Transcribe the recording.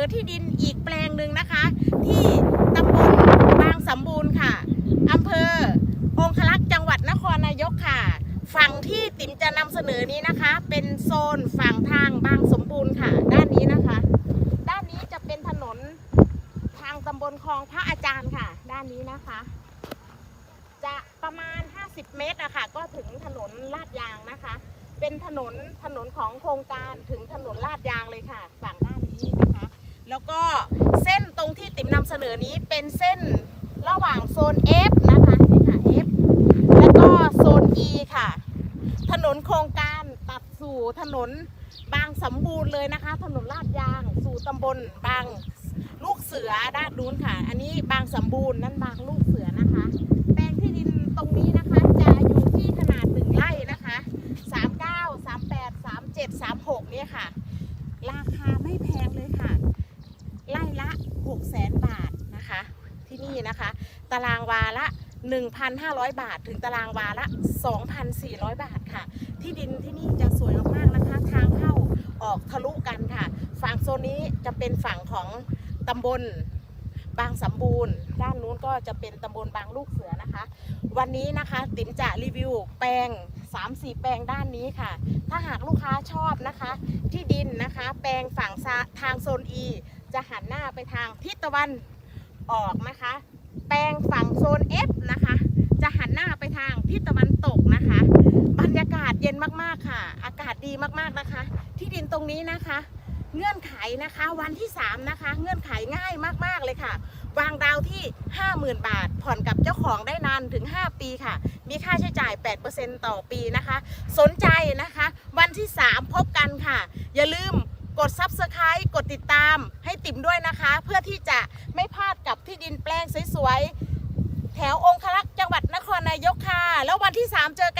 อที่ดินอีกแปลงหนึ่งนะคะ ที่ตำบลบางสมบูรณ์ค่ะอำเภอองคลักษ์จังหวัดนครนายกค่ะ ฝั่งที่ติ๋มจะนำเสนอนี้นะคะ เป็นโซนฝั่งทางบางสมบูรณ์ค่ะ ด้านนี้นะคะ ด้านนี้จะเป็นถนนทางตำบลคลองพระอาจารย์ค่ะ ด้านนี้นะคะ จะประมาณ 50 เมตรอะค่ะ ก็ถึงถนนลาดยางนะคะ เป็นถนนถนนของโครงการถึงถนนลาดยางเลยค่ะ ก็เส้นตรงที่ติ๋มนำเสนอนี้เป็นเส้นระหว่างโซน F นะคะนี่ค่ะ F แล้วก็โซน E ค่ะ ถนนโครงการตัดสู่ถนนบางสมบูรณ์เลยนะคะ ถนนลาดยาง สู่ตำบลบางลูกเสือด้านนู้นค่ะ อันนี้บางสมบูรณ์นั่นบางลูกเสือนะคะ แปลงที่ดินตรงนี้นะคะ จะอยู่ที่ขนาดหนึ่งไร่นะคะ39 38 37 36เนี่ยค่ะ ราคาไม่แพงเลยค่ะไร่ละ 6 0 0 0 0 0 บาทนะคะ ที่นี่นะคะ ตารางวาละ 1,500 บาท ถึงตารางวาละ 2,400 บาทค่ะ ที่ดินที่นี่จะสวยมากๆนะคะ ทางเข้าออกทะลุกันค่ะ ฝั่งโซนนี้จะเป็นฝั่งของตำบลบางสมบูรณ์ ด้านนู้นก็จะเป็นตำบลบางลูกเสือนะคะ วันนี้นะคะติ๋มจะรีวิวแปลง 3-4 แปลงด้านนี้ค่ะ ถ้าหากลูกค้าชอบนะคะ ที่ดินนะคะ แปลงฝั่งทางโซน E จะหันหน้า ไปทางทิศตะวันออกนะคะ แปลงฝั่งโซน F นะคะ จะหันหน้าไปทางทิศตะวันตกนะคะ บรรยากาศเย็นมากๆค่ะ อากาศดีมากๆนะคะ ที่ดินตรงนี้นะคะ เงื่อนไขนะคะวันที่ 3 นะคะ เงื่อนไขง่ายมากๆเลยค่ะ วางดาวที่ 50,000 บาท ผ่อนกับเจ้าของได้นานถึง 5 ปีค่ะ มีค่าใช้จ่าย 8%ต่อปีนะคะ สนใจนะคะ วันที่ 3 พบกันค่ะ อย่าลืม กด Subscribe กดติดตามให้ติ๋มด้วยนะคะ เพื่อที่จะไม่พลาดกับที่ดินแปลงสวยๆ แถวองคลักษ์จังหวัดนครนายกค่ะ แล้ววันที่ 3 เจอกัน